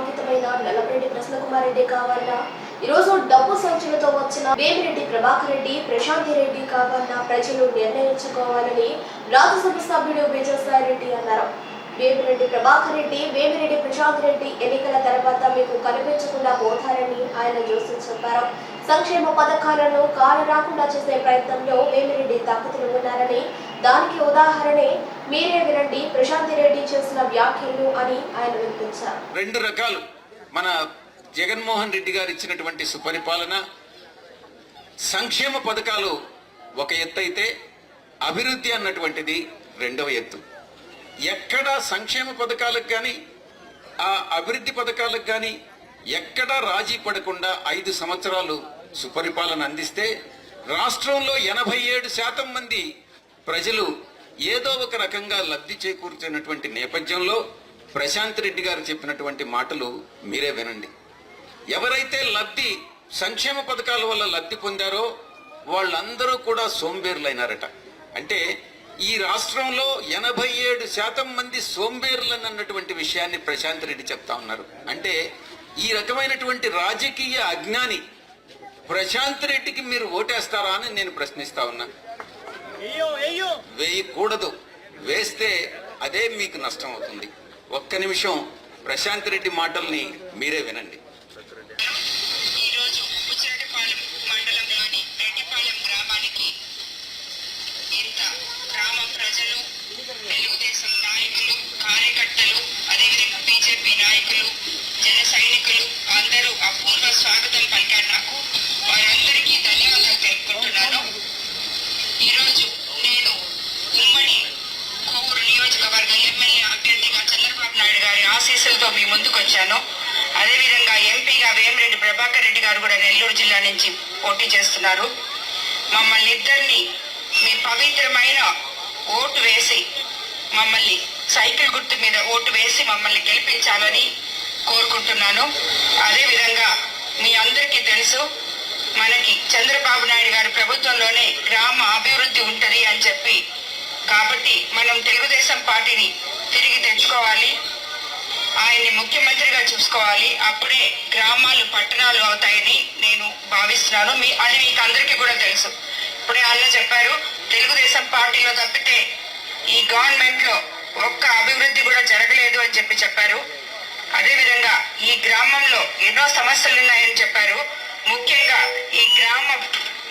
అంకితమైన నల్లపరెడ్డి కృష్ణకుమార్ రెడ్డి కావాలన్నా ఈరోజు డబ్బు సంచులతో వచ్చిన వేమిరెడ్డి ప్రభాకర్ రెడ్డి ప్రశాంతి రెడ్డి కావాలన్నా ప్రజలు నిర్ణయించుకోవాలని రాజ్యసభ సభ్యుడు విజయసాయి రెడ్డి అన్నారు. వేమిరెడ్డి ప్రభాకర్ రెడ్డి వేమిరెడ్డి ప్రశాంత్ రెడ్డి ఎన్నికల తర్వాత మీకు కనిపించకుండా పోతారని ఆయన జోసి చెప్పారు. సంక్షేమ పథకాలను కాలు రాకుండా చేసే ప్రయత్నంలో వేమిరెడ్డి దంపతులు ఉన్నారని దానికి ఉదాహరణే మీరే వినండి ప్రశాంతి రెడ్డి చేసిన వ్యాఖ్యలు అని ఆయన వినిపించారు రెండు రకాలు. మన జగన్మోహన్ రెడ్డి గారు ఇచ్చినటువంటి సుపరిపాలన సంక్షేమ పథకాలు ఒక ఎత్తు అయితే అభివృద్ధి అన్నటువంటిది రెండవ ఎత్తు. ఎక్కడా సంక్షేమ పథకాలకు కానీ ఆ అభివృద్ధి పథకాలకు కానీ ఎక్కడా రాజీ పడకుండా ఐదు సంవత్సరాలు సుపరిపాలన అందిస్తే రాష్ట్రంలో ఎనభై ఏడు శాతం మంది ప్రజలు ఏదో ఒక రకంగా లబ్ధి చేకూర్చున్నటువంటి నేపథ్యంలో ప్రశాంత్ రెడ్డి గారు చెప్పినటువంటి మాటలు మీరే వినండి. ఎవరైతే లబ్ధి సంక్షేమ పథకాల వల్ల లబ్ధి పొందారో వాళ్ళందరూ కూడా సోంబేర్లైనారట. అంటే ఈ రాష్ట్రంలో ఎనభై ఏడు శాతం మంది సోంబేర్లని అన్నటువంటి విషయాన్ని ప్రశాంత్ రెడ్డి చెప్తా ఉన్నారు. అంటే ఈ రకమైనటువంటి రాజకీయ అజ్ఞాని ప్రశాంత్ రెడ్డికి మీరు ఓటేస్తారా అని నేను ప్రశ్నిస్తా ఉన్నా. వేయకూడదు. వేస్తే అదే మీకు నష్టం అవుతుంది. ఒక్క నిమిషం ప్రశాంత్ రెడ్డి మాటల్ని మీరే వినండి. చేశాను. అదేవిధంగా ఎంపీగా వేమిరెడ్డి ప్రభాకర్ రెడ్డి గారు కూడా నెల్లూరు జిల్లా నుంచి పోటీ చేస్తున్నారు. మమ్మల్ని ఇద్దరిని మీ పవిత్రమైన ఓటు వేసి మమ్మల్ని సైకిల్ గుర్తు మీద ఓటు వేసి మమ్మల్ని గెలిపించాలని కోరుకుంటున్నాను. అదేవిధంగా మీ అందరికీ తెలుసు మనకి చంద్రబాబు నాయుడు గారి ప్రభుత్వంలోనే గ్రామ అభివృద్ధి ఉంటుంది అని చెప్పి. కాబట్టి మనం తెలుగుదేశం పార్టీని తిరిగి తెచ్చుకోవాలి. ఆయన్ని ముఖ్యమంత్రిగా చూసుకోవాలి. అప్పుడే గ్రామాలు పట్టణాలు అవుతాయని నేను భావిస్తున్నాను. మీ అది మీకు అందరికీ కూడా తెలుసు. ఇప్పుడే అన్న చెప్పారు తెలుగుదేశం పార్టీలో తప్పితే ఈ గవర్నమెంట్లో ఒక్క అభివృద్ధి కూడా జరగలేదు అని చెప్పి చెప్పారు. అదేవిధంగా ఈ గ్రామంలో ఎన్నో సమస్యలు ఉన్నాయని చెప్పారు. ముఖ్యంగా ఈ గ్రామ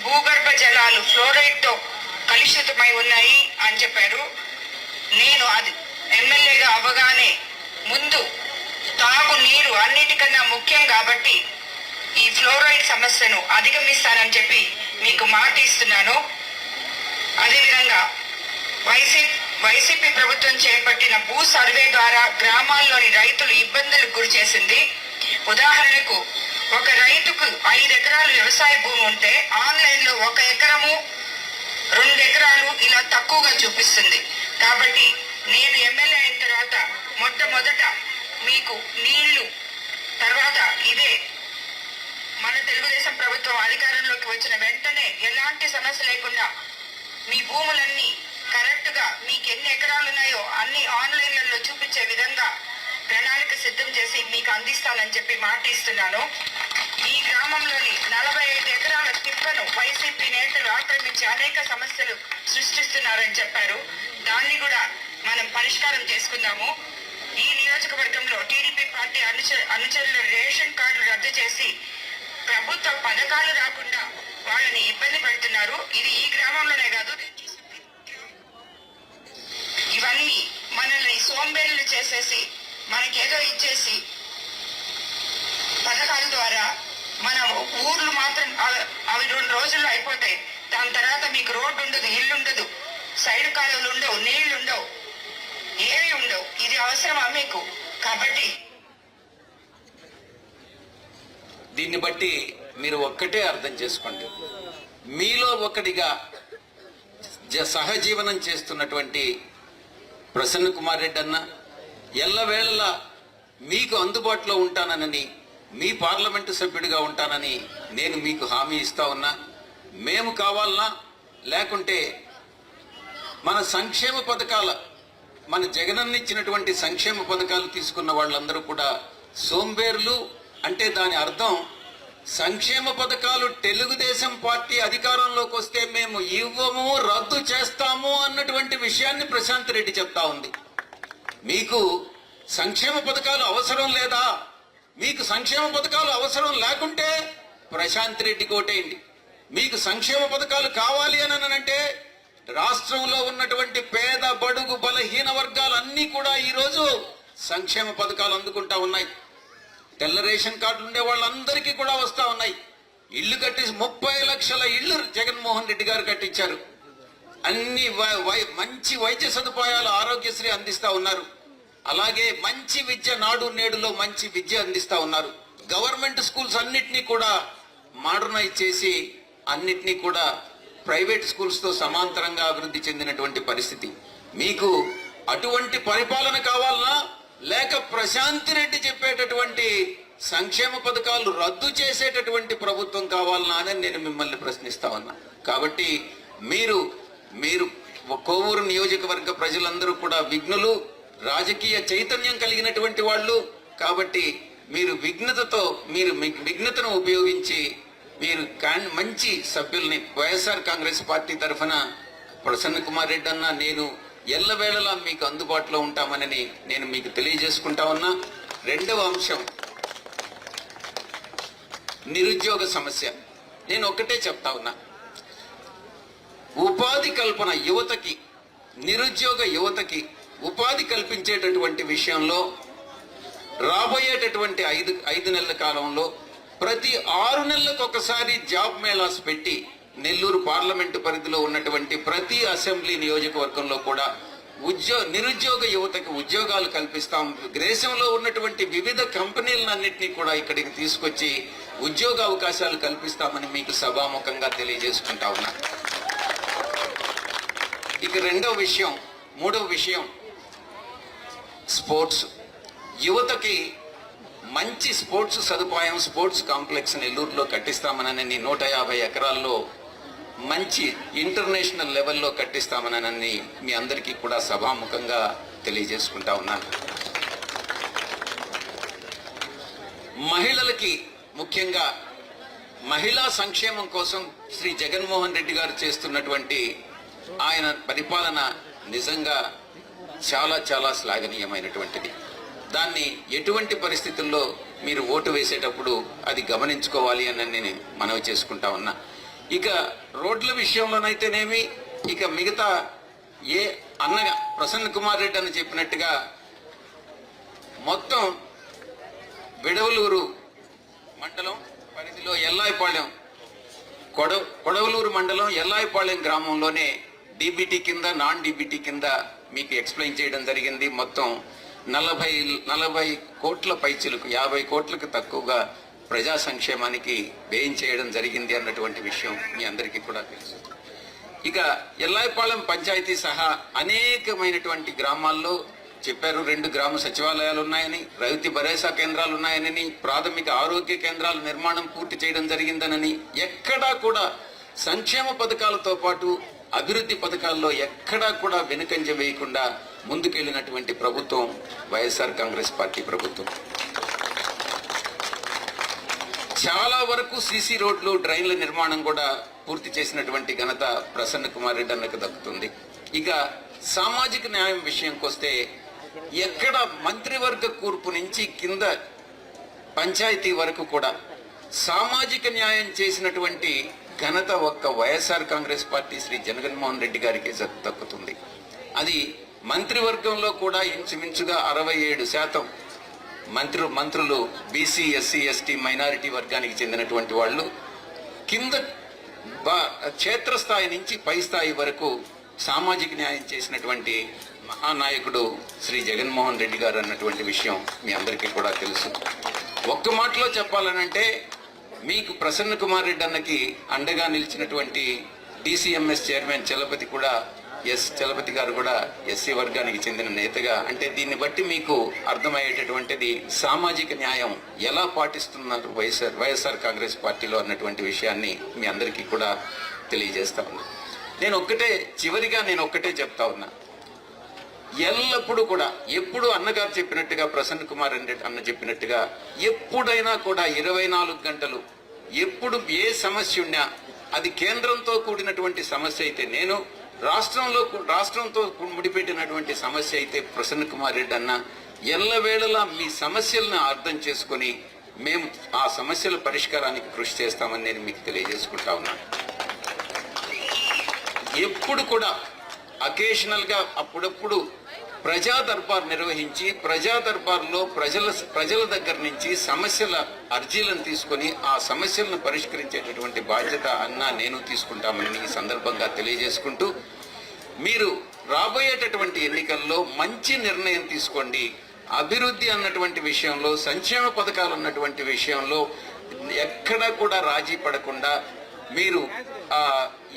భూగర్భ జలాలు ఫ్లోరైడ్తో కలుషితమై ఉన్నాయి అని చెప్పారు. నేను అది ఎమ్మెల్యేగా అవగాహన అన్నిటికన్నా ముఖ్యం కాబట్టి ఈ ఫ్లోరైడ్ సమస్యను అధిగమిస్తానని చెప్పి మీకు మాట ఇస్తున్నాను. అదేవిధంగా వైసీ వైసీపీ ప్రభుత్వం చేపట్టిన భూ సర్వే ద్వారా గ్రామాల్లోని రైతులు ఇబ్బందులకు గురి చేసింది. ఉదాహరణకు ఒక రైతుకు ఐదు ఎకరాలు వ్యవసాయ భూమి ఉంటే ఆన్లైన్లో ఒక ఎకరము రెండు ఎకరాలు ఇలా తక్కువగా చూపిస్తుంది. కాబట్టి నేను ఎమ్మెల్యే అయిన తర్వాత మొట్టమొదట మీకు నీళ్ళు తర్వాత ఇదే మన తెలుగుదేశం ప్రభుత్వం అధికారంలోకి వచ్చిన వెంటనే ఎలాంటి సమస్య లేకుండా మీ భూములన్నీ కరెక్ట్గా మీకు ఎన్ని ఎకరాలు ఉన్నాయో అన్ని ఆన్లైన్లలో చూపించే విధంగా ప్రణాళిక సిద్ధం చేసి మీకు అందిస్తానని చెప్పి మాట ఇస్తున్నాను. ఈ గ్రామంలోని నలభై ఐదు ఎకరాల తిప్పను వైసీపీ నేతలు ఆక్రమించి అనేక సమస్యలు సృష్టిస్తున్నారని చెప్పారు. దాన్ని కూడా మనం పరిష్కారం చేసుకుందాము. నియోజకవర్గంలో టీడీపీ పార్టీ అనుచ అనుచరులు రేషన్ కార్డులు రద్దు చేసి ప్రభుత్వ పథకాలు రాకుండా వాళ్ళని ఇబ్బంది పెడుతున్నారు. ఇది ఈ గ్రామంలోనే కాదు ఇవన్నీ మనల్ని సోంబేరులు చేసేసి మనకేదో ఇచ్చేసి పథకాల ద్వారా మన ఊర్లు మాత్రం అవి రెండు రోజుల్లో అయిపోతాయి. దాని తర్వాత మీకు రోడ్డు ఉండదు ఇల్లు ఉండదు సైడ్ కాలువలు ఉండవు నీళ్ళు ఉండవు. ఏమీ ఉండవు. ఇది అవసరమా మీకు? కాబట్టి దీన్ని బట్టి మీరు ఒక్కటే అర్థం చేసుకోండి. మీలో ఒకటిగా జ- సహజీవనం చేస్తున్నటువంటి ప్రసన్న కుమార్ రెడ్డి అన్న ఎల్లవేళలా మీకు అందుబాటులో ఉంటానని మీ పార్లమెంటు సభ్యుడిగా ఉంటానని నేను మీకు హామీ ఇస్తా ఉన్నా. మేము కావాలన్నా లేకుంటే మన సంక్షేమ పథకాల మన జగనన్న ఇచ్చినటువంటి సంక్షేమ పథకాలు తీసుకున్న వాళ్ళందరూ కూడా సోంబేర్లు అంటే దాని అర్థం సంక్షేమ పథకాలు తెలుగుదేశం పార్టీ అధికారంలోకి వస్తే మేము ఇవ్వము రద్దు చేస్తాము అన్నటువంటి విషయాన్ని ప్రశాంత్ రెడ్డి చెప్తా ఉంది. మీకు సంక్షేమ పథకాలు అవసరం లేదా? మీకు సంక్షేమ పథకాలు అవసరం లేకుంటే ప్రశాంత్ రెడ్డి కోటేయండి. మీకు సంక్షేమ పథకాలు కావాలి అని అంటే రాష్ట్రంలో ఉన్నటువంటి పేద బడుగు బలహీన వర్గాలన్నీ కూడా ఈరోజు సంక్షేమ పథకాలు అందుకుంటా ఉన్నాయి. తెల్ల రేషన్ కార్డులు ఉండే వాళ్ళందరికీ కూడా వస్తా ఉన్నాయి. ఇల్లు కట్టి ముప్పై లక్షల ఇళ్ళు జగన్మోహన్ రెడ్డి గారు కట్టించారు. అన్ని వై- వై- మంచి వైద్య సదుపాయాలు ఆరోగ్యశ్రీ అందిస్తా ఉన్నారు. అలాగే మంచి విద్య నాడు నేడులో మంచి విద్య అందిస్తా ఉన్నారు. గవర్నమెంట్ స్కూల్స్ అన్నిటినీ కూడా మోడర్నైజ్ చేసి అన్నిటినీ కూడా ప్రైవేట్ స్కూల్స్తో సమాంతరంగా అభివృద్ధి చెందినటువంటి పరిస్థితి. మీకు అటువంటి పరిపాలన కావాలనా? లేక ప్రశాంతి రెడ్డి చెప్పేటటువంటి సంక్షేమ పథకాలు రద్దు చేసేటటువంటి ప్రభుత్వం కావాలనా అని నేను మిమ్మల్ని ప్రశ్నిస్తా ఉన్నా. కాబట్టి మీరు మీరు కోవూరు నియోజకవర్గ ప్రజలందరూ కూడా విఘ్నులు రాజకీయ చైతన్యం కలిగినటువంటి వాళ్ళు. కాబట్టి మీరు విఘ్నతతో మీరు విఘ్నతను ఉపయోగించి మీరు మంచి సభ్యుల్ని వైఎస్ఆర్ కాంగ్రెస్ పార్టీ తరఫున ప్రసన్న కుమార్ రెడ్డి అన్న నేను ఎల్లవేళలా మీకు అందుబాటులో ఉంటామని నేను మీకు తెలియజేసుకుంటా ఉన్నా. రెండవ అంశం నిరుద్యోగ సమస్య. నేను ఒక్కటే చెప్తా ఉన్నా. ఉపాధి కల్పన యువతకి నిరుద్యోగ యువతకి ఉపాధి కల్పించేటటువంటి విషయంలో రాబోయేటటువంటి ఐదు ఐదు నెలల కాలంలో ప్రతి ఆరు నెలలకు ఒకసారి జాబ్ మేళాస్ పెట్టి నెల్లూరు పార్లమెంటు పరిధిలో ఉన్నటువంటి ప్రతి అసెంబ్లీ నియోజకవర్గంలో కూడా ఉద్యో నిరుద్యోగ యువతకి ఉద్యోగాలు కల్పిస్తాం. దేశంలో ఉన్నటువంటి వివిధ కంపెనీలన్నింటినీ కూడా ఇక్కడికి తీసుకొచ్చి ఉద్యోగ అవకాశాలు కల్పిస్తామని మీకు సభాముఖంగా తెలియజేసుకుంటా ఉన్నా. ఇక రెండవ విషయం మూడవ విషయం స్పోర్ట్స్. యువతకి మంచి స్పోర్ట్స్ సదుపాయం స్పోర్ట్స్ కాంప్లెక్స్ నెల్లూరులో కట్టిస్తామనని నూట యాభై ఎకరాల్లో మంచి ఇంటర్నేషనల్ లెవెల్లో కట్టిస్తామనని మీ అందరికీ కూడా సభాముఖంగా తెలియజేసుకుంటా ఉన్నాను. మహిళలకి ముఖ్యంగా మహిళా సంక్షేమం కోసం శ్రీ జగన్మోహన్ రెడ్డి గారు చేస్తున్నటువంటి ఆయన పరిపాలన నిజంగా చాలా చాలా శ్లాఘనీయమైనటువంటిది. దాన్ని ఎటువంటి పరిస్థితుల్లో మీరు ఓటు వేసేటప్పుడు అది గమనించుకోవాలి అని నేను మనవి చేసుకుంటా ఉన్నా. ఇక రోడ్ల విషయంలోనైతేనేమి ఇక మిగతా ఏ అన్నగా ప్రసన్న కుమార్ రెడ్డి అని చెప్పినట్టుగా మొత్తం విడవలూరు మండలం పరిధిలో ఎల్లాయిపాళెం కొడ కొడవలూరు మండలం ఎల్లాయిపాళెం గ్రామంలోనే డీబీటీ కింద నాన్ డీబీటీ కింద మీకు ఎక్స్ప్లెయిన్ చేయడం జరిగింది. మొత్తం నలభై నలభై కోట్ల పైచిలకు యాభై కోట్లకు తక్కువగా ప్రజా సంక్షేమానికి వ్యయం చేయడం జరిగింది అన్నటువంటి విషయం మీ అందరికీ కూడా తెలుసు. ఇక ఎల్లాయిపాలెం పంచాయతీ సహా అనేకమైనటువంటి గ్రామాల్లో చెప్పారు రెండు గ్రామ సచివాలయాలు ఉన్నాయని రైతు భరోసా కేంద్రాలు ఉన్నాయని ప్రాథమిక ఆరోగ్య కేంద్రాల నిర్మాణం పూర్తి చేయడం జరిగిందనని ఎక్కడా కూడా సంక్షేమ పథకాలతో పాటు అభివృద్ధి పథకాల్లో ఎక్కడా కూడా వెనుకంజ వేయకుండా ముందుకెళ్ళినటువంటి ప్రభుత్వం వైఎస్ఆర్ కాంగ్రెస్ పార్టీ ప్రభుత్వం. చాలా వరకు సీసీ రోడ్లు డ్రైన్ల నిర్మాణం కూడా పూర్తి చేసినటువంటి ఘనత ప్రసన్న కుమార్ రెడ్డి అన్నకు దక్కుతుంది. ఇక సామాజిక న్యాయం విషయంకి వస్తే ఎక్కడ మంత్రివర్గ కూర్పు నుంచి కింద పంచాయతీ వరకు కూడా సామాజిక న్యాయం చేసినటువంటి ఘనత ఒక్క YSR Congress party Shri Jaganmohan Reddy గారికి దక్కుతుంది. అది మంత్రివర్గంలో కూడా ఇంచుమించుగా అరవై ఏడు శాతం మంత్రు మంత్రులు బీసీ ఎస్సీ ఎస్టీ మైనారిటీ వర్గానికి చెందినటువంటి వాళ్ళు కింద క్షేత్రస్థాయి నుంచి పై స్థాయి వరకు సామాజిక న్యాయం చేసినటువంటి మహానాయకుడు శ్రీ జగన్మోహన్ రెడ్డి గారు అన్నటువంటి విషయం మీ అందరికీ కూడా తెలుసు. ఒక్క మాటలో చెప్పాలనంటే మీకు ప్రసన్న కుమార్ రెడ్డి అన్నకి అండగా నిలిచినటువంటి డిసిఎంఎస్ చైర్మన్ చలపతి కూడా ఎస్ చలపతి గారు కూడా ఎస్సీ వర్గానికి చెందిన నేతగా. అంటే దీన్ని బట్టి మీకు అర్థమయ్యేటటువంటిది సామాజిక న్యాయం ఎలా పాటిస్తున్నారు వైఎస్ఆర్ వైఎస్ఆర్ కాంగ్రెస్ పార్టీలో అన్నటువంటి విషయాన్ని మీ అందరికీ కూడా తెలియజేస్తా ఉన్నా. నేను ఒక్కటే చివరిగా నేను ఒక్కటే చెప్తా ఉన్నా. ఎల్లప్పుడూ కూడా ఎప్పుడు అన్నగారు చెప్పినట్టుగా ప్రసన్న కుమార్ రెడ్డి అన్న చెప్పినట్టుగా ఎప్పుడైనా కూడా ఇరవై నాలుగు గంటలు ఎప్పుడు ఏ సమస్య ఉన్నా అది కేంద్రంతో కూడినటువంటి సమస్య అయితే నేను రాష్ట్రంలో రాష్ట్రంతో ముడిపెట్టినటువంటి సమస్య అయితే ప్రసన్న కుమార్ రెడ్డి అన్న. ఎల్లవేళలా మీ సమస్యలను అర్థం చేసుకొని మేము ఆ సమస్యల పరిష్కారానికి కృషి చేస్తామని నేను మీకు తెలియజేసుకుంటా ఉన్నాను ఎప్పుడు కూడా అకేషనల్గా అప్పుడప్పుడు ప్రజా దర్బార్ నిర్వహించి ప్రజా దర్బార్లో ప్రజల ప్రజల దగ్గర నుంచి సమస్యల అర్జీలను తీసుకొని ఆ సమస్యలను పరిష్కరించేటటువంటి బాధ్యత అన్న నేను తీసుకుంటామని ఈ సందర్భంగా తెలియజేసుకుంటూ మీరు రాబోయేటటువంటి ఎన్నికల్లో మంచి నిర్ణయం తీసుకోండి. అభివృద్ధి అన్నటువంటి విషయంలో సంక్షేమ పథకాలు ఉన్నటువంటి విషయంలో ఎక్కడా కూడా రాజీ పడకుండా మీరు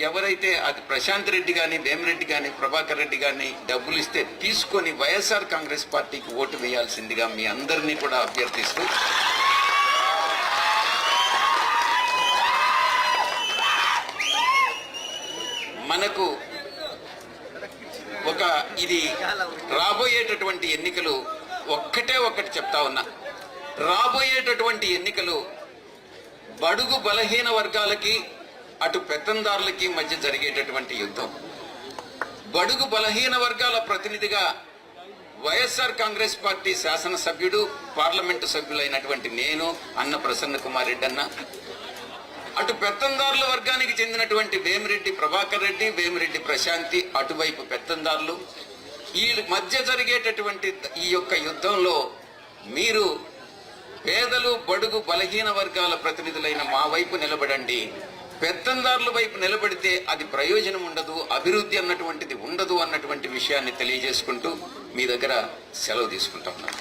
ఎవరైతే అది ప్రశాంత్ రెడ్డి కానీ భీమరెడ్డి కానీ ప్రభాకర్ రెడ్డి కానీ డబ్బులు ఇస్తే తీసుకొని వైఎస్ఆర్ కాంగ్రెస్ పార్టీకి ఓటు వేయాల్సిందిగా మీ అందరినీ కూడా అభ్యర్థిస్తూ మనకు ఒక ఇది రాబోయేటటువంటి ఎన్నికలు ఒక్కటే ఒక్కటి చెప్తా ఉన్నా. రాబోయేటటువంటి ఎన్నికలు బడుగు బలహీన వర్గాలకి అటు పెత్తందారులకి మధ్య జరిగేటటువంటి యుద్ధం. బడుగు బలహీన వర్గాల ప్రతినిధిగా వైఎస్ఆర్ కాంగ్రెస్ పార్టీ శాసనసభ్యుడు పార్లమెంటు సభ్యులైనటువంటి నేను అన్న ప్రసన్న కుమార్ రెడ్డి అన్న. అటు పెత్తందారుల వర్గానికి చెందినటువంటి వేమిరెడ్డి ప్రభాకర్ రెడ్డి వేమిరెడ్డి ప్రశాంతి అటువైపు పెత్తందారులు. ఈ మధ్య జరిగేటటువంటి ఈ యొక్క యుద్ధంలో మీరు పేదలు బడుగు బలహీన వర్గాల ప్రతినిధులైన మా వైపు నిలబడండి. పెత్తందారుల వైపు నిలబడితే అది ప్రయోజనం ఉండదు అభివృద్ధి అన్నటువంటిది ఉండదు అన్నటువంటి విషయాన్ని తెలియజేసుకుంటూ మీ దగ్గర సెలవు తీసుకుంటా ఉన్నాను.